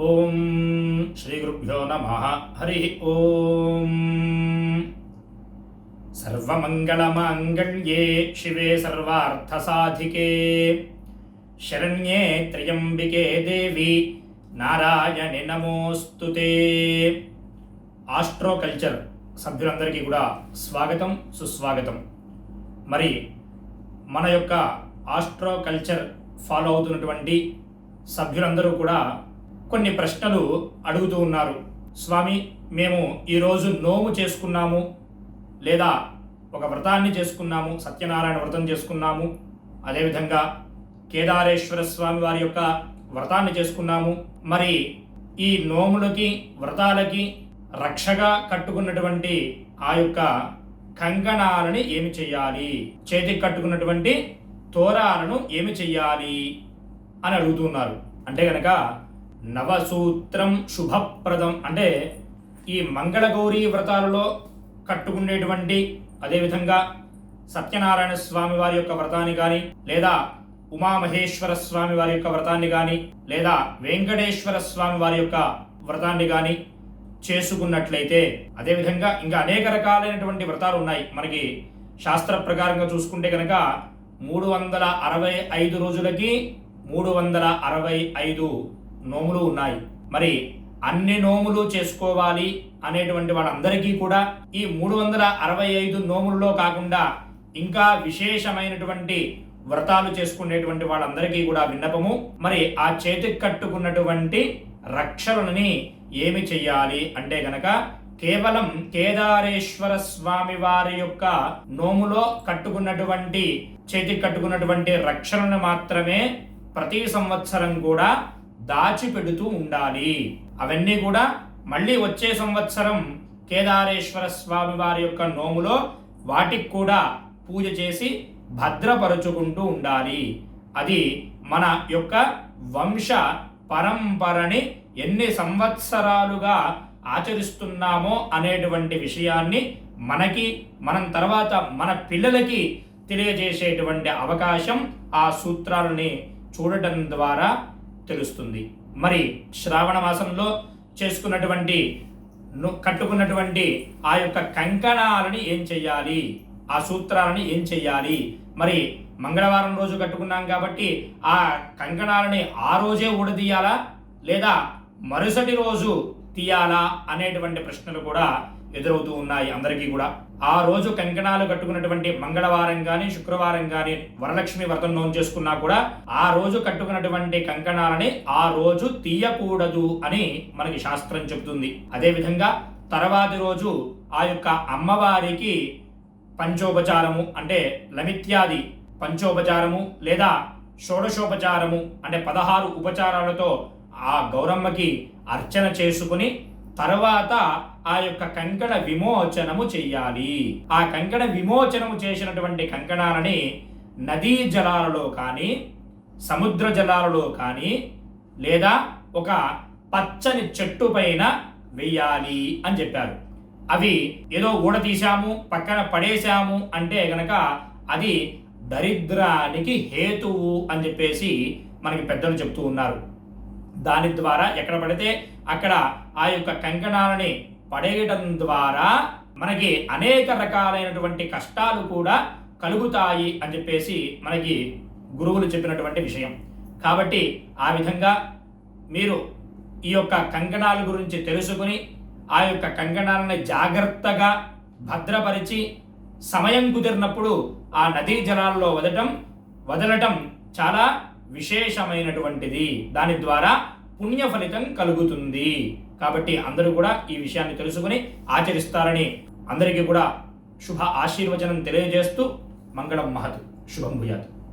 ఓం శ్రీ గురుభ్యో నమ. హరి ఓం. సర్వమంగళమాంగళ్యే శివే సర్వార్థసాధికే. శరణ్యే త్ర్యంబికే దేవి. నారాయణి నమోస్తుతే ఆస్ట్రో కల్చర్ సభ్యులందరికీ కూడా స్వాగతం సుస్వాగతం. మరి మన యొక్క ఆస్ట్రో కల్చర్ ఫాలో అవుతున్నటువంటి సభ్యులందరూ కూడా కొన్ని ప్రశ్నలు అడుగుతూ ఉన్నారు. స్వామి మేము ఈరోజు నోము చేసుకున్నాము లేదా ఒక వ్రతాన్ని చేసుకున్నాము సత్యనారాయణ వ్రతం చేసుకున్నాము. అదేవిధంగా కేదారేశ్వర స్వామి వారి యొక్క వ్రతాన్ని చేసుకున్నాము. మరి ఈ నోములకి వ్రతాలకి రక్షగా కట్టుకున్నటువంటి ఆ యొక్క కంకణాలని ఏమి చెయ్యాలి చేతికి కట్టుకున్నటువంటి తోరాలను ఏమి చెయ్యాలి అని అడుగుతున్నారు అంటే కనుక నవసూత్రం శుభప్రదం. అంటే ఈ మంగళగౌరీ వ్రతాలలో కట్టుకునేటువంటి అదేవిధంగా సత్యనారాయణ స్వామి వారి యొక్క వ్రతాన్ని కానీ లేదా ఉమామహేశ్వర స్వామి వారి యొక్క వ్రతాన్ని కానీ లేదా వెంకటేశ్వర స్వామి వారి యొక్క వ్రతాన్ని కానీ చేసుకున్నట్లయితే అదేవిధంగా ఇంకా అనేక రకాలైనటువంటి వ్రతాలు ఉన్నాయి. మనకి శాస్త్ర ప్రకారంగా చూసుకుంటే కనుక మూడు వందల అరవై ఐదు రోజులకి మూడు వందల అరవై ఐదు నోములు ఉన్నాయి. మరి అన్ని నోములు చేసుకోవాలి అనేటువంటి వాళ్ళందరికీ కూడా ఈ మూడు వందల అరవై ఐదు నోములలో కాకుండా ఇంకా విశేషమైనటువంటి వ్రతాలు చేసుకునేటువంటి వాళ్ళందరికీ కూడా విన్నపము. మరి ఆ చేతికి కట్టుకున్నటువంటి రక్షలని ఏమి చెయ్యాలి అంటే గనక కేవలం కేదారేశ్వర స్వామి వారి యొక్క నోములో కట్టుకున్నటువంటి చేతికి కట్టుకున్నటువంటి రక్షణను మాత్రమే ప్రతి సంవత్సరం కూడా దాచిపెడుతూ ఉండాలి. అవన్నీ కూడా మళ్ళీ వచ్చే సంవత్సరం కేదారేశ్వర స్వామి వారి యొక్క నోములో వాటికి కూడా పూజ చేసి భద్రపరుచుకుంటూ ఉండాలి. అది మన యొక్క వంశ పరంపరని ఎన్ని సంవత్సరాలుగా ఆచరిస్తున్నామో అనేటువంటి విషయాన్ని మనకి మనం తర్వాత మన పిల్లలకి తెలియజేసేటువంటి అవకాశం ఆ సూత్రాలని చూడటం ద్వారా తెలుస్తుంది. మరి శ్రావణ మాసంలో చేసుకున్నటువంటి ను- కట్టుకున్నటువంటి ఆ యొక్క కంకణాలని ఏం చెయ్యాలి? ఆ సూత్రాలని ఏం చెయ్యాలి? మరి మంగళవారం రోజు కట్టుకున్నాం కాబట్టి ఆ కంకణాలని ఆ రోజే ఊడదీయాలా? లేదా మరుసటి రోజు తీయాలా? అనేటువంటి ప్రశ్నలు కూడా ఎదురవుతూ ఉన్నాయి అందరికీ కూడా. ఆ రోజు కంకణాలు కట్టుకున్నటువంటి మంగళవారం కానీ శుక్రవారం కానీ వరలక్ష్మి వ్రతం నోన్ చేసుకున్నా కూడా ఆ రోజు కట్టుకున్నటువంటి కంకణాలని ఆ రోజు తీయకూడదు అని మనకి శాస్త్రం చెబుతుంది. అదేవిధంగా తర్వాతి రోజు ఆ యొక్క అమ్మవారికి పంచోపచారము అంటే లమిత్యాది పంచోపచారము లేదా షోడశోపచారము అంటే పదహారు ఉపచారాలతో ఆ గౌరమ్మకి అర్చన చేసుకుని తర్వాత ఆ యొక్క కంకణ విమోచనము చెయ్యాలి. ఆ కంకణ విమోచనము చేసినటువంటి కంకణాలని నదీ జలాలలో కానీ సముద్ర జలాలలో కానీ లేదా ఒక పచ్చని చెట్టు పైన వెయ్యాలి అని చెప్పారు. అవి ఏదో ఊడతీశాము పక్కన పడేశాము అంటే గనక అది దరిద్రానికి హేతువు అని చెప్పేసి మనకి పెద్దలు చెప్తూ ఉన్నారు. దాని ద్వారా ఎక్కడ పడితే అక్కడ ఆ యొక్క కంకణాలని పడేయటం ద్వారా మనకి అనేక రకాలైనటువంటి కష్టాలు కూడా కలుగుతాయి అని చెప్పేసి మనకి గురువులు చెప్పినటువంటి విషయం. కాబట్టి ఆ విధంగా మీరు ఈ యొక్క కంకణాల గురించి తెలుసుకుని ఆ యొక్క కంకణాలను జాగ్రత్తగా భద్రపరిచి సమయం కుదిరినప్పుడు ఆ నదీ జలాల్లో వదటం వదలటం చాలా విశేషమైనటువంటిది. దాని ద్వారా పుణ్య ఫలితం కలుగుతుంది. కాబట్టి అందరూ కూడా ఈ విషయాన్ని తెలుసుకుని ఆచరిస్తారని అందరికీ కూడా శుభ ఆశీర్వచనం తెలియజేస్తూ మంగళం మహత్. శుభం భూయాత్.